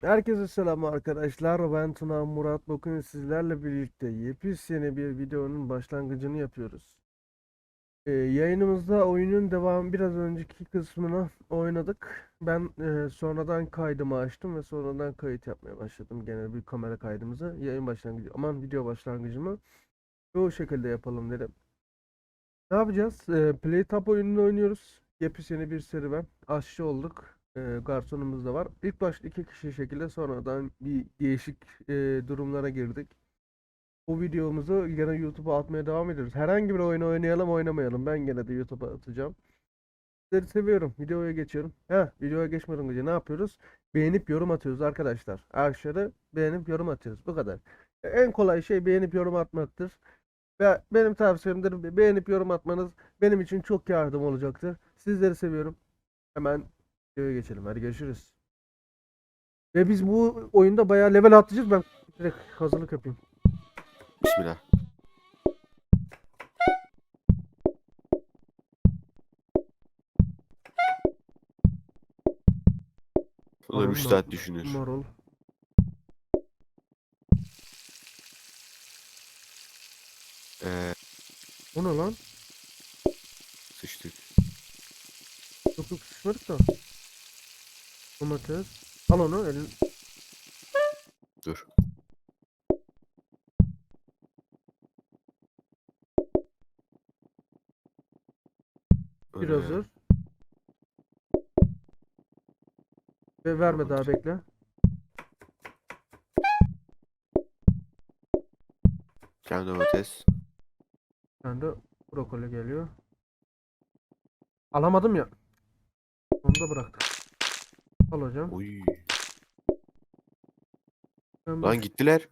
Herkese selam arkadaşlar. Ben Tuna Murat. Bugün sizlerle birlikte yepyeni bir videonun başlangıcını yapıyoruz. Ee, yayınımızda oyunun devamı biraz önceki kısmını oynadık. Ben e, sonradan kaydımı açtım ve sonradan kayıt yapmaya başladım. Genel bir kamera kaydımızı. Yayın başlangıcı, aman video başlangıcımı bu şekilde yapalım dedim. Ne yapacağız? Ee, Playtap oyununu oynuyoruz. Yepyeni bir serüven. Aşçı olduk. Ee, garsonumuz da var. İlk başta iki kişi şekilde sonradan bir değişik e, durumlara girdik. Bu videomuzu gene YouTube'a atmaya devam ediyoruz. Herhangi bir oyunu oynayalım oynamayalım. Ben gene de YouTube'a atacağım. Sizleri seviyorum. Videoya geçiyorum. Ha, videoya geçmeden önce ne yapıyoruz? Beğenip yorum atıyoruz arkadaşlar. Aşağıda beğenip yorum atıyoruz. Bu kadar. En kolay şey beğenip yorum atmaktır. Ve benim tavsiyemdir. be- Beğenip yorum atmanız benim için çok yardım olacaktır. Sizleri seviyorum. Hemen videoya geçelim. Hadi görüşürüz. Ve biz bu oyunda bayağı level atlayacağız. Ben direkt hazırlık yapayım. Bismillah. Ulan Marul 3 mu? saat düşünür. Marul. Ee, O ne lan? sıçtık. Çok yok sıçmadık da. Domates. Al onu elin. Dur. Bir Öyle. hazır. Ve verme daha bekle. Kem domates. Ben de brokoli geliyor. Alamadım ya. Onu da bıraktık. Al hocam. Oy. Ben Lan gittiler.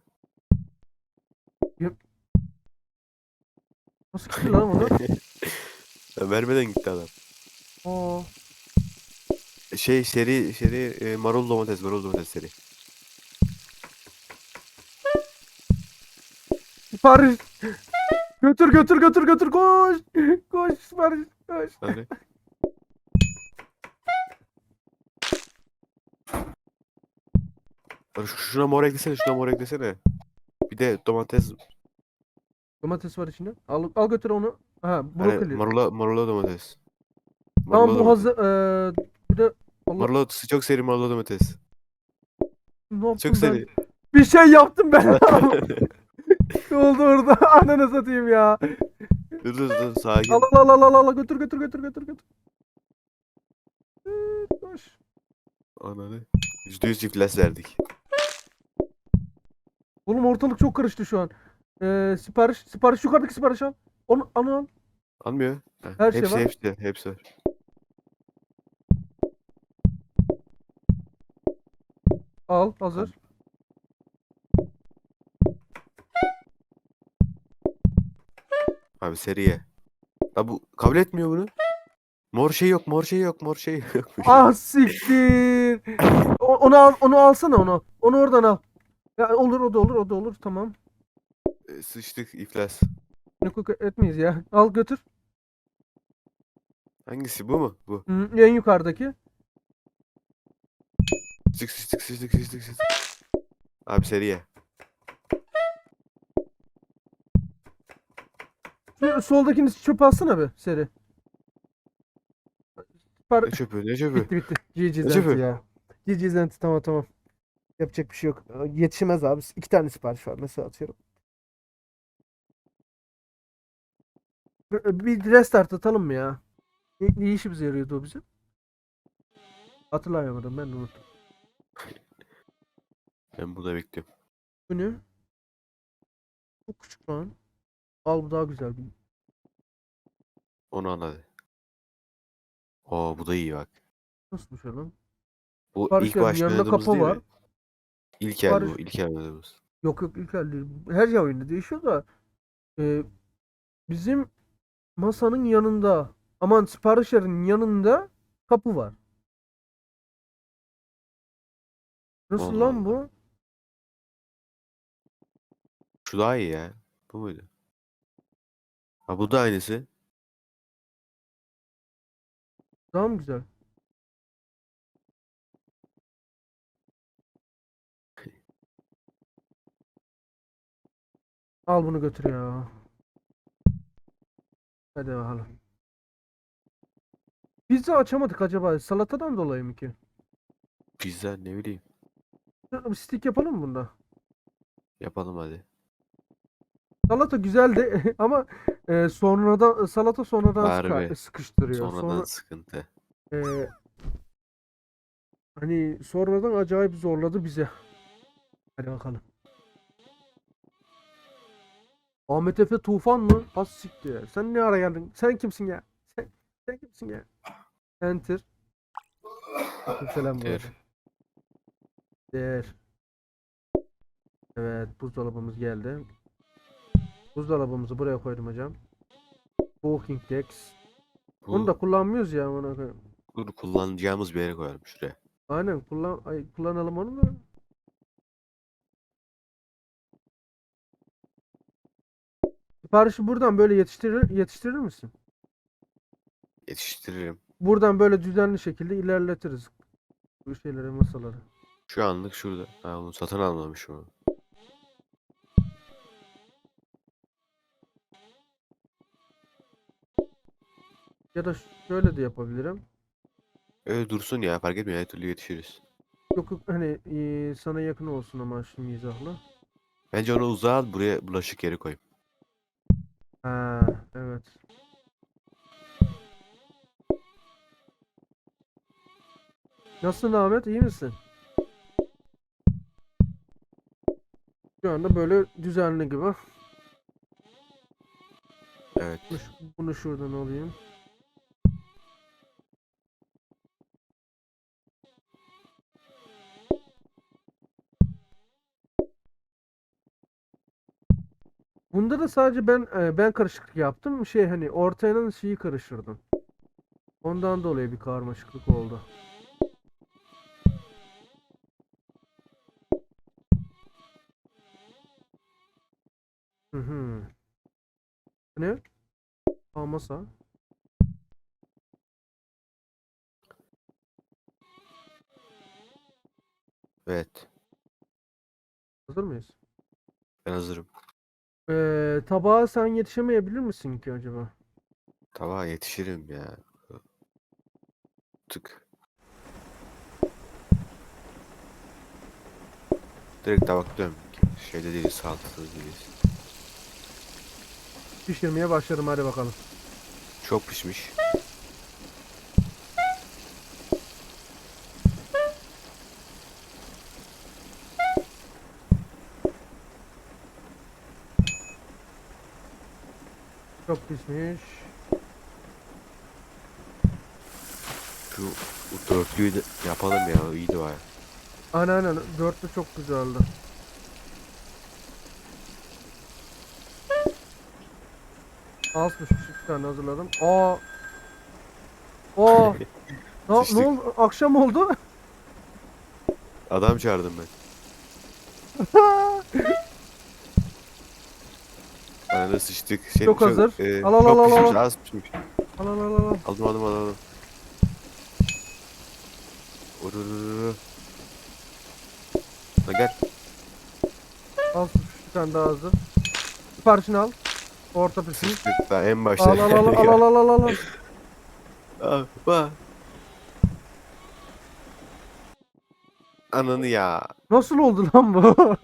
Nasıl gitti lan onu? Vermeden gitti adam. Aa. Şey seri seri e, marul domates marul domates seri. Sipariş. Götür götür götür götür koş. Koş sipariş koş. Hadi. Şu- Şuna mor eklesene şuna mor eklesene. Bir de domates Domates var içinde. Al al götür onu. Ha hani brokoli. marula marula domates. Tamam Marula bu domates. hazır. Eee bir de Allah Marula çok seri marula domates. ne yaptım Çok ben? seri. Bir şey yaptım ben. ne oldu orada? Ananı satayım ya. dur dur dur sakin. Al al al al al al götür götür götür götür götür. Evet, Koş. Ananı. %100 iflas verdik. Oğlum ortalık çok karıştı şu an. Eee sipariş sipariş yukarıdaki sipariş al. Onu onu al. Almıyor. Heh, Her şey hepsi, var. Hepsi hepsi. Al hazır. Abi seriye. Ya bu kabul etmiyor bunu. Mor şey yok, mor şey yok, mor şey yok. Ah siktir. O- onu al onu alsana onu. Onu oradan al. Ya olur o da olur o da olur tamam. E, Sıçtık iflas. Yok etmeyiz ya. Al götür. Hangisi bu mu? Bu. Hı, en yukarıdaki. Sıçtık sıçtık sıçtık sıçtık sıçtık. Abi seriye. Şu soldakini çöpe alsana be seri. Par Ne çöpü ne çöpü. bitti bitti. GG Ne çöpü? ya. GG Zenti tamam tamam. Yapacak bir şey yok. Yetişemez abi. İki tane sipariş var mesela atıyorum. Bir bir restart atalım mı ya? Ne, ne işimize yarıyordu o bizim? Hatırlayamadım ben unuttum. Ben burada bekliyorum. Bu ne? Çok küçük lan. Al bu daha güzel. Onu anladı. Oo bu da iyi bak. Nasıl bir şey lan? Bu Sipariş ilk geldi, başta yanında oynadığımız kapı değil var. mi? İlk el bu. Sipariş- ilk el oynadığımız. Yok yok ilk el değil. Her ya oyunda değişiyor da e, bizim masanın yanında aman sipariş yerinin yanında kapı var. Nasıl Allah lan bu? Şu daha iyi ya. Bu muydu? Ha bu da aynısı. Daha mı güzel? Al bunu götür ya. Hadi bakalım. Pizza açamadık acaba salatadan dolayı mı ki? Pizza ne bileyim. Bir Stick yapalım mı bunda? Yapalım hadi. Salata güzeldi ama e, sonradan salata sonradan Harbi. sıkıştırıyor. Sonradan Sonra sıkıntı. e, hani sonradan acayip zorladı bize. Hadi bakalım. Ahmet Efe Tufan mı? Has siktir. Sen ne ara geldin? Sen kimsin ya? Sen, sen kimsin ya? Enter. Selam bu Der. Evet, buzdolabımız geldi. Buzdolabımızı buraya koydum hocam. Walking Dex. Bu, Onu da kullanmıyoruz ya bunu kullanacağımız bir yere koyalım şuraya. Aynen kullan ay, kullanalım onu da. Siparişi buradan böyle yetiştirir yetiştirir misin? Yetiştiririm. Buradan böyle düzenli şekilde ilerletiriz bu şeyleri, masaları. Şu anlık şurada. Ha onu satın almamışım onu. Ya da şöyle de yapabilirim. Öyle dursun ya fark etmiyor her türlü yetişiriz. Yok yok hani eee, sana yakın olsun ama şu mizahla. Bence onu uzağa al buraya bulaşık yeri koy. Ha evet. Nasılsın Ahmet? iyi misin? Şu anda böyle düzenli gibi. Evet. Bunu, şuradan alayım. Bunda da sadece ben e, ben karışıklık yaptım. Şey hani ortayanın şeyi karıştırdım. Ondan dolayı bir karmaşıklık oldu. Hı hı. Ne? Aa masa. Evet. Hazır mıyız? Ben hazırım. Ee, tabağa sen yetişemeyebilir misin ki acaba? Tabağa yetişirim ya. Tık. Direkt tabaklıyorum. Şeyde değiliz, salatasız değiliz. Pişirmeye başlarım hadi bakalım. Çok pişmiş. Çok pişmiş. Şu bu dörtlüyü de yapalım ya. iyiydi baya. Aynen aynen. Dörtlü çok güzeldi. Az pişmiş iki tane hazırladım. Aa. Aa. Ne, ne oldu? Akşam oldu. Adam çağırdım ben. Ananı sıçtık. Senin Çok hazır. e, Al, al, çok al, al, pişmiş, al. az pişmiş. al al al al. Aldım aldım aldım. aldım. Urururu. Ha gel. Pişmiş bir tane daha hazır. Siparişini al. Orta pişmiş. Sıçtık daha en başta. Al al al al al al al al. al. Ah, bak. Ananı ya. Nasıl oldu lan bu?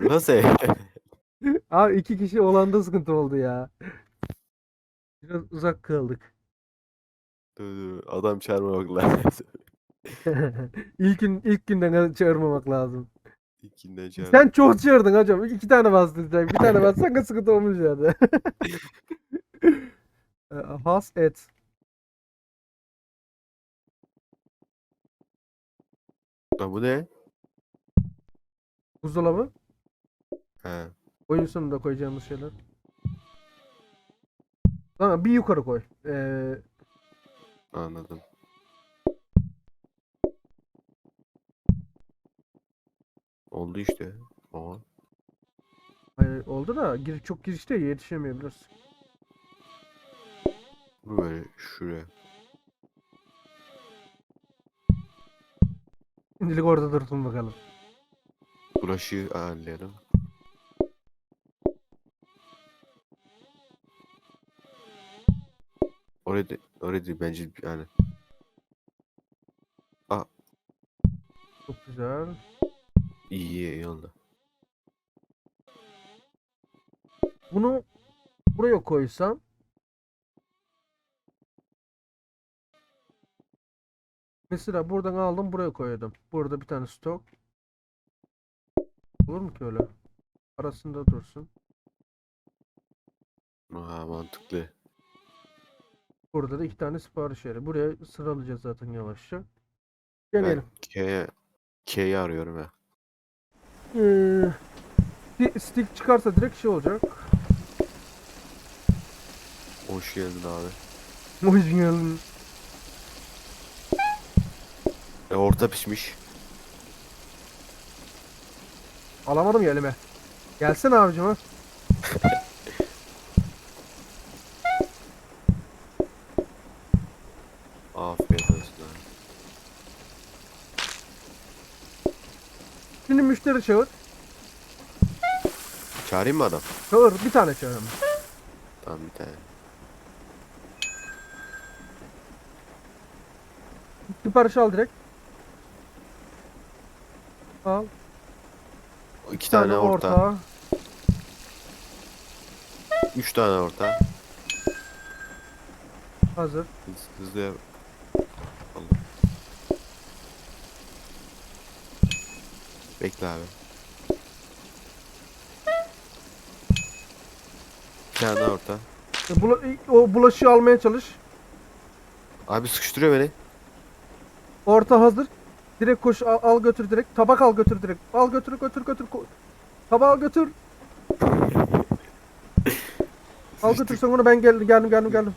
Nasıl? Abi iki kişi olanda sıkıntı oldu ya. Biraz uzak kaldık. Dur, dur, Adam çağırmamak lazım. ilk gün ilk günden çağırmamak lazım. İkinden çağır. Sen çok çağırdın hocam. İki tane bastın sen. Bir tane bassan sıkıntı olmuş yani. Ee, Has et. Lan bu ne? Buzdolabı. He. Oyun sonunda koyacağımız şeyler. Tamam bir yukarı koy. Ee, Anladım. Oldu işte. Ama hayır, oldu da gir, çok girişte yetişemeyebiliriz. bu böyle şuraya. Şimdilik orada dursun bakalım. Bulaşığı ayarlayalım. Oraya da, oraya da bence yani Çok güzel. iyi iyi. Bunu buraya koysam Mesela buradan aldım buraya koydum. Burada bir tane stok. Olur mu ki öyle? Arasında dursun. Aa, mantıklı. Burada da iki tane sipariş yeri. Buraya sıralayacağız zaten yavaşça. Deneyelim. K'ye K'yi arıyorum ya. Ee, sti- stick çıkarsa direkt şey olacak. Hoş geldin abi. Geldin. E, orta pişmiş. Alamadım ya elime. Gelsene abicim ha. Afiyet olsun abi. Müşteri çağır. Çağırayım mı adam? Çağır. Bir tane çağır ama. Tamam bir tane. Sipariş al direkt. Al. İki Bir tane orta. Üç tane orta. Hazır. Hız, hızlı yap. Bekle abi. Bir tane daha orta. E, Bula, o bulaşığı almaya çalış. Abi sıkıştırıyor beni. Orta hazır. Direkt koş al, al götür direkt. Tabak al götür direkt. Al götür götür götür. Ko- Tabağı al götür. al götür sen onu ben geldim geldim geldim geldim.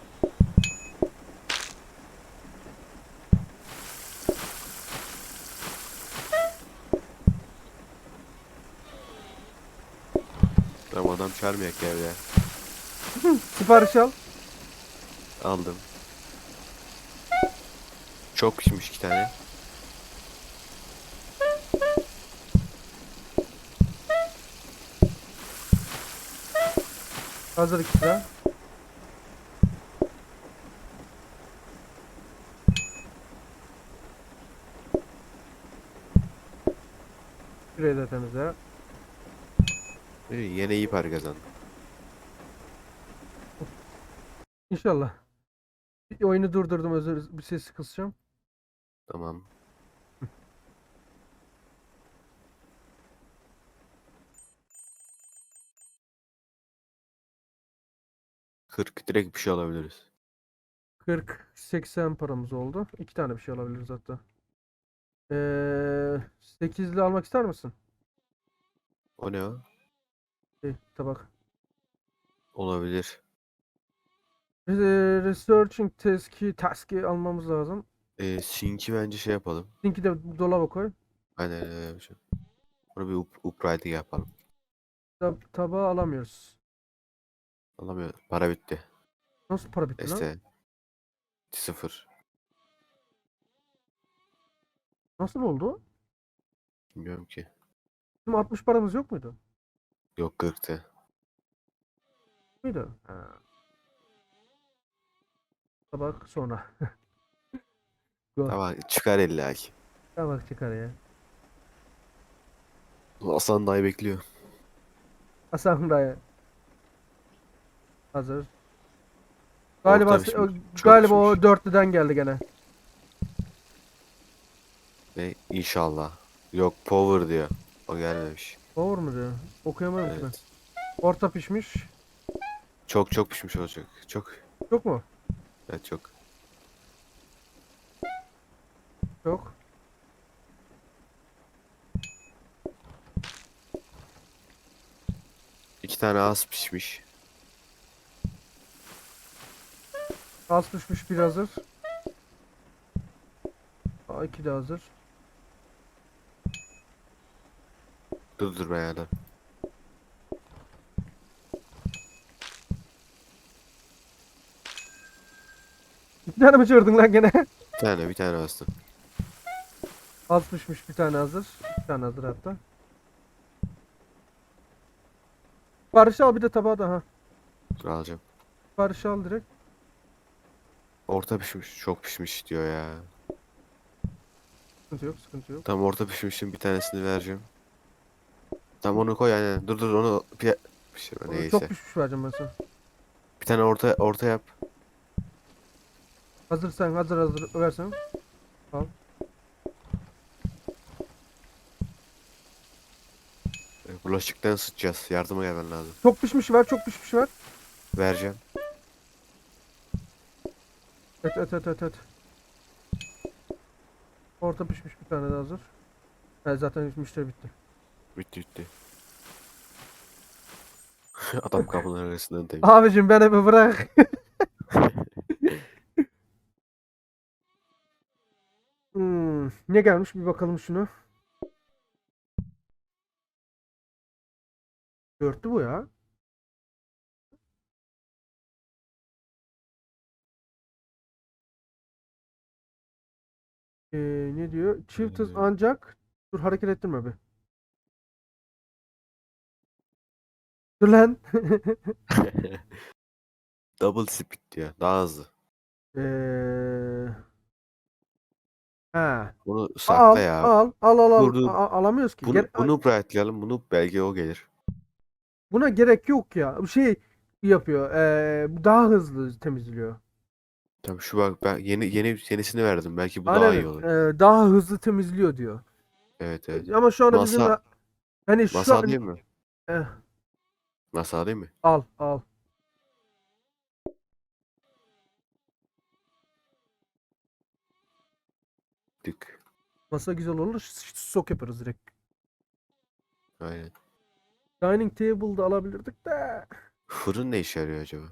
Tamam adam çağırmayak ya. Sipariş al. Aldım. Çok pişmiş iki tane. Hazır iki sıra. Şurayı da temizle. İyi, Yine iyi para kazandım. İnşallah. Bir oyunu durdurdum özür bir sesi kısacağım. Tamam. Kırk direkt bir şey alabiliriz. 40 80 paramız oldu. İki tane bir şey alabiliriz hatta. Ee, 8'li almak ister misin? O ne o? Şey, tabak. Olabilir. Ee, researching task'i task'i almamız lazım. Ee, Sink'i bence şey yapalım. Linki de dolaba koy. Aynen öyle yapacağım. Onu bir up, upgrade yapalım. Tab tabağı alamıyoruz. Alamıyor. Para bitti. Nasıl para bitti lan? Neyse. Sıfır. Nasıl oldu? Bilmiyorum ki. Bizim 60 paramız yok muydu? Yok 40'tı. Muydu? Ha. Tabak sonra. Go. Tamam çıkar 50 ay. Tabak çıkar ya. Hasan dayı bekliyor. Hasan dayı. Hazır. Galiba Orta pişmiş, çok galiba o dörtlüden geldi gene. Ve inşallah. Yok power diyor. O gelmemiş. Power mu diyor? Okuyamadım ki ben. Evet. Orta pişmiş. Çok çok pişmiş olacak. Çok. Yok mu? Evet çok. Yok. İki tane az pişmiş. Az pişmiş bir hazır. Aa, iki de hazır. Dur dur ben yana. İki tane mi çığırdın lan gene? Bir tane bir tane bastım. Az pişmiş bir tane hazır. Bir tane hazır hatta. Siparişi al bir de tabağı da ha. Dur alacağım. Siparişi al direkt. Orta pişmiş. Çok pişmiş diyor ya. Sıkıntı yok sıkıntı yok. Tam orta pişmişin bir tanesini vereceğim. Tam onu koy aynen. Dur dur onu pi- pişirme Ee, neyse. Çok pişmiş vereceğim ben sana. Bir tane orta orta yap. Hazır sen hazır hazır versen. E, Bulaşıktan sıçacağız. Yardıma gelmen lazım. Çok pişmiş ver çok pişmiş ver. Vereceğim. Et et et et et. Orta pişmiş bir tane de hazır. Ha, zaten müşteri bitti. Bitti bitti. Adam kapının arasından demiş. Abicim beni bir bırak. hmm, ne gelmiş bir bakalım şunu. Dörtlü bu ya. Ee, ne diyor? Çift hız Ee. ancak dur hareket ettirme be. Dur lan. Double speed diyor. Daha hızlı. Eee ha. Bunu Al, sakla ya. al, al, al, al. Dur, dur. A- alamıyoruz ki. Bunu, Gere- bunu brightlayalım. Bunu belki o gelir. Buna gerek yok ya. Bir şey yapıyor. Eee daha hızlı temizliyor. Tabii şu bak ben yeni yeni yenisini verdim. Belki bu daha Aynen. iyi olur. eee, daha hızlı temizliyor diyor. Evet evet. Ama şu anda bizim Masa- hani şu Masa an değil mi? Eh, Masa değil mi? al, al. Tık. Masa güzel olur. Sok yaparız direkt. Aynen. Dining table'da alabilirdik de. Fırın ne işe yarıyor acaba?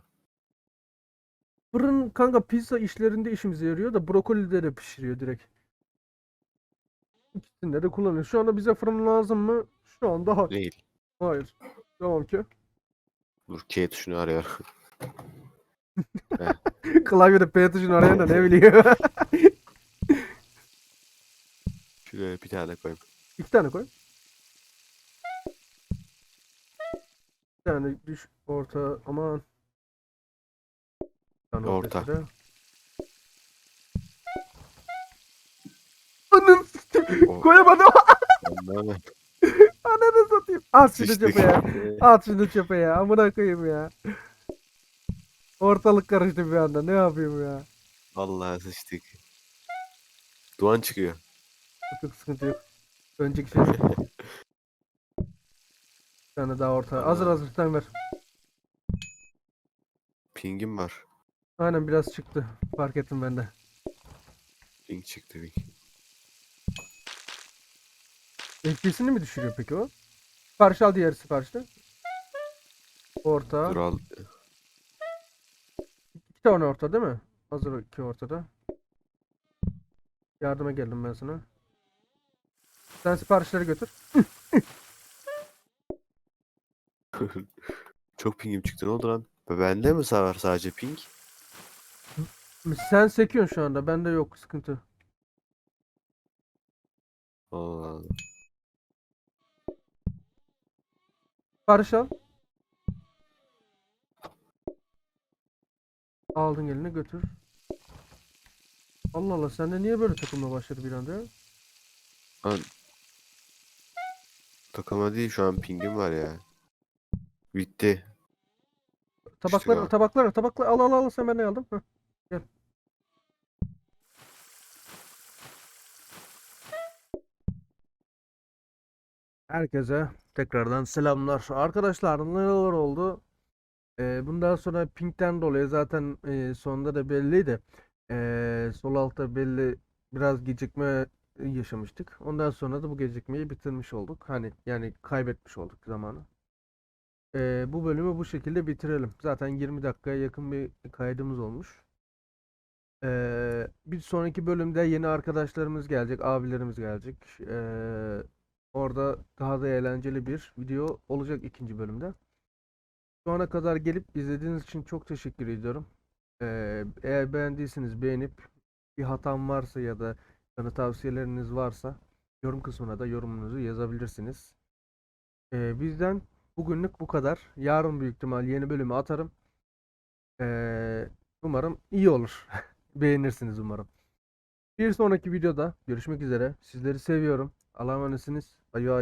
Fırın kanka pizza işlerinde işimize yarıyor da brokolide de pişiriyor direkt. İkisinde de kullanıyor. Şu anda bize fırın lazım mı? Şu anda hayır. Değil. Hayır. Tamam ki. Dur K tuşunu arıyor. Klavyede P tuşunu arayan da ne biliyor. Şuraya bir tane koyayım. İki tane koy. Bir tane düş orta aman. Bir tane Orta. orta. Ananı s- O- koyamadım. At şunu Sıçtık. çöpe ya. At şunu çöpe ya. Amına koyayım ya. Ortalık karıştı bir anda. Ne yapayım ya? Vallahi sıçtık. Duman çıkıyor. Yok sıkıntı yok. Önceki şey. Bir tane daha orta. Hazır hazır sen ver. Pingim var. Aynen biraz çıktı. Fark ettim ben de. Ping çıktı ping. FPS'ini mi düşürüyor peki o? Sipariş al diğer siparişte. Orta. Dur al. İki tane orta değil mi? Hazır iki ortada. Yardıma geldim ben sana. Sen siparişleri götür. Çok pingim çıktı. Ne oldu lan? Bende mi var sadece ping? Sen sekiyorsun şu anda. Bende yok sıkıntı. Allah Allah. Sipariş al. Aldın eline götür. Allah Allah sende niye böyle takılma başladı bir anda? Lan. Takılma değil şu an pingim var ya. Bitti. Tabaklar, tabaklar, tabaklar al al al sen ben ne aldım? Heh, Herkese tekrardan selamlar. Arkadaşlar neler oldu? Ee, bundan sonra pinkten dolayı zaten e, sonunda da belliydi. Ee, sol altta belli biraz gecikme yaşamıştık. Ondan sonra da bu gecikmeyi bitirmiş olduk. Hani yani kaybetmiş olduk zamanı. Ee, bu bölümü bu şekilde bitirelim. Zaten 20 dakikaya yakın bir kaydımız olmuş. Ee, bir sonraki bölümde yeni arkadaşlarımız gelecek, abilerimiz gelecek. Ee, orada daha da eğlenceli bir video olacak ikinci bölümde. Şu ana kadar gelip izlediğiniz için çok teşekkür ediyorum. Ee, eğer beğendiyseniz beğenip bir hatam varsa ya da bana tavsiyeleriniz varsa yorum kısmına da yorumunuzu yazabilirsiniz. Ee, bizden Bugünlük bu kadar. Yarın büyük ihtimal yeni bölümü atarım. Ee, umarım iyi olur. Beğenirsiniz umarım. Bir sonraki videoda görüşmek üzere. Sizleri seviyorum. Allah'a emanetsiniz. Olha,